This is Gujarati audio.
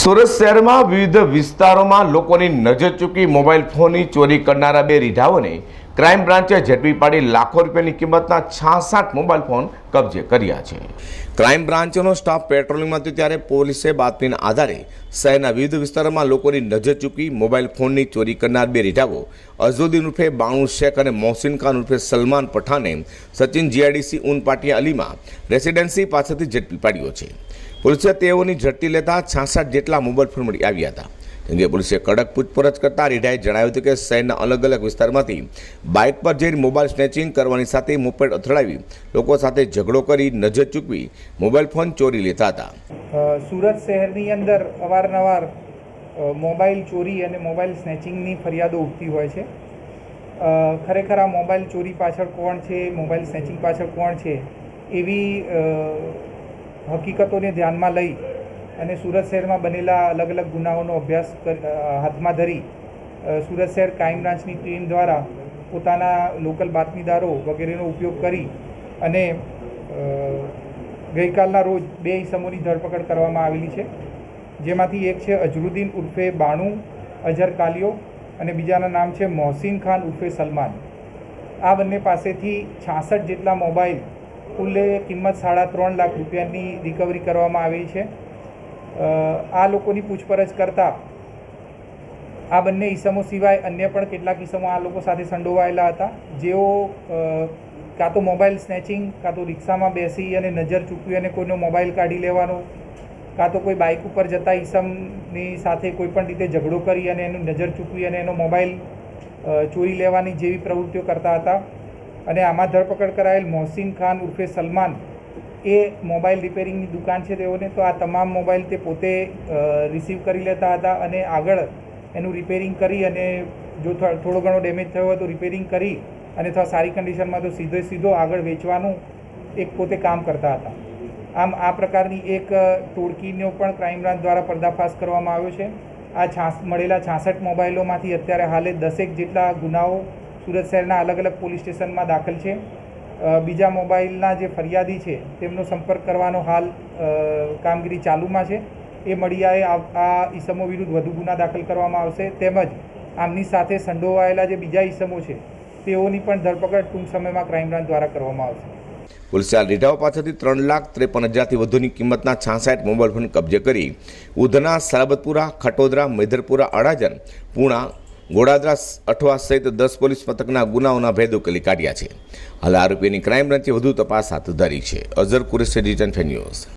સુરત શહેરમાં વિવિધ વિસ્તારોમાં લોકોની નજર ચૂકી મોબાઈલ ફોનની ચોરી કરનારા બે રીઢાઓને ક્રાઇમ બ્રાન્ચે ઝડપી પાડી લાખો રૂપિયાની કિંમતના છાસઠ મોબાઈલ ફોન કબજે કર્યા છે. ક્રાઇમ બ્રાન્ચનો સ્ટાફ પેટ્રોલિંગમાં હતો ત્યારે પોલીસે બાતમીના આધારે શહેરના વિવિધ વિસ્તારોમાં લોકોની નજર ચૂકી મોબાઈલ ફોનની ચોરી કરનાર બે રીઢાઓ, અઝુદ્દીન ઉર્ફે બાણુ શેખ અને મોહસિન ખાન ઉર્ફે સલમાન પઠાને સચિન જીઆઈડીસી ઉન પાટિયા અલીમાં રેસિડેન્સી પાસેથી ઝડપી પાડ્યો છે. પોલીસે તેઓની ઝડપી લેતા છાસઠ જેટલા મોબાઈલ ફોન મળી આવ્યા હતા. અંગે પોલીસે કડક પૂછપરછ કરતા રીઢાએ જણાવ્યું હતું કે શહેરના અલગ અલગ વિસ્તારમાંથી બાઇક પર જઈને મોબાઈલ સ્નેચિંગ કરવાની સાથે મોપેડ અથડાવી લોકો સાથે ઝઘડો કરી નજર ચૂકવી મોબાઈલ ફોન ચોરી લેતા હતા. સુરત શહેરની અંદર અવારનવાર મોબાઈલ ચોરી અને મોબાઈલ સ્નેચિંગની ફરિયાદો ઉઠતી હોય છે. ખરેખર આ મોબાઈલ ચોરી પાછળ કોણ છે મોબાઈલ સ્નેચિંગ પાછળ કોણ છે, એવી હકીકતોને ધ્યાનમાં લઈ અને સુરત શહેરમાં બનેલા અલગ અલગ ગુનાઓનો અભ્યાસ હાથમાં ધરી સુરત શહેર ક્રાઇમ બ્રાન્ચની ટીમ દ્વારા પોતાના લોકલ બાતમીદારો વગેરેનો ઉપયોગ કરી અને ગઈકાલના રોજ બે ઇસમોની ધરપકડ કરવામાં આવેલી છે. જેમાંથી એક છે અજરુદ્દીન ઉર્ફે બાણુ અઝર કાલિયો અને બીજાના નામ છે મોહસિન ખાન ઉર્ફે સલમાન. આ બંને પાસેથી છાસઠ જેટલા મોબાઈલ કુલ્લે કિંમત સાડા ત્રણ લાખ રૂપિયાની રિકવરી કરવામાં આવી છે. આ લોકોની પૂછપરછ કરતાં આ બંને ઈસમો સિવાય અન્ય પણ કેટલાક ઈસમો આ લોકો સાથે સંડોવાયેલા હતા. જેઓ કાં તો મોબાઈલ સ્નેચિંગ, કાં તો રિક્ષામાં બેસી અને નજર ચૂકવી અને કોઈનો મોબાઈલ કાઢી લેવાનો, કાં તો કોઈ બાઇક ઉપર જતા ઈસમની સાથે કોઈ પણ રીતે ઝઘડો કરી અને એનું નજર ચૂકવી અને એનો મોબાઈલ ચોરી લેવાની જેવી પ્રવૃત્તિઓ કરતા હતા. અને આમાં ધરપકડ કરાયેલ મોહસિન ખાન ઉર્ફે સલમાન એ મોબાઈલ રિપેરિંગની દુકાન છે તેઓને, તો આ તમામ મોબાઈલ તે પોતે રિસીવ કરી લેતા હતા અને આગળ એનું રિપેરિંગ કરી અને જો થોડો ઘણો ડેમેજ થયો હોય તો રિપેરિંગ કરી અને અથવા સારી કન્ડિશનમાં તો સીધે સીધો આગળ વેચવાનું એક પોતે કામ કરતા હતા. આમ આ પ્રકારની એક ટોળકીનો પણ ક્રાઇમ બ્રાન્ચ દ્વારા પર્દાફાશ કરવામાં આવ્યો છે. આ છાસ, મળેલા છાસઠ મોબાઈલોમાંથી અત્યારે હાલે દસેક જેટલા ગુનાઓ સુરત શહેરના અલગ અલગ પોલીસ સ્ટેશનમાં દાખલ છે. બીજા મોબાઈલના જે ફરિયાદી છે, તેમનો સંપર્ક કરવાનો હાલ કામગીરી ચાલુમાં છે. એ મળીયાએ આ ઈસમો વિરુદ્ધ વધુ ગુના દાખલ કરવામાં આવશે. તેમજ આમની સાથે સંડોવાયેલા જે બીજા ઈસમો છે, તેઓની પણ ધરપકડ ટૂંક સમયમાં ક્રાઇમ બ્રાન્ચ દ્વારા કરવામાં આવશે. પોલીસે રીઢાઓ પાસેથી ત્રણ લાખ ત્રેપન હજારથી વધુની કિંમતના છાસઠ મોબાઈલ ફોન કબજે કરી ઉધના સરબતપુરા ખટોદરા મેધરપુરા અડાજણ, પૂણા ગોડાદરા અઠવા સહિત દસ પોલીસ મથકના ગુનાઓના ભેદ ઉકેલી કાઢ્યા છે. હાલ આરોપીની ક્રાઇમ બ્રાન્ચે વધુ તપાસ હાથ ધરી છે. અઝર કુરેશ ડિજન ન્યૂઝ.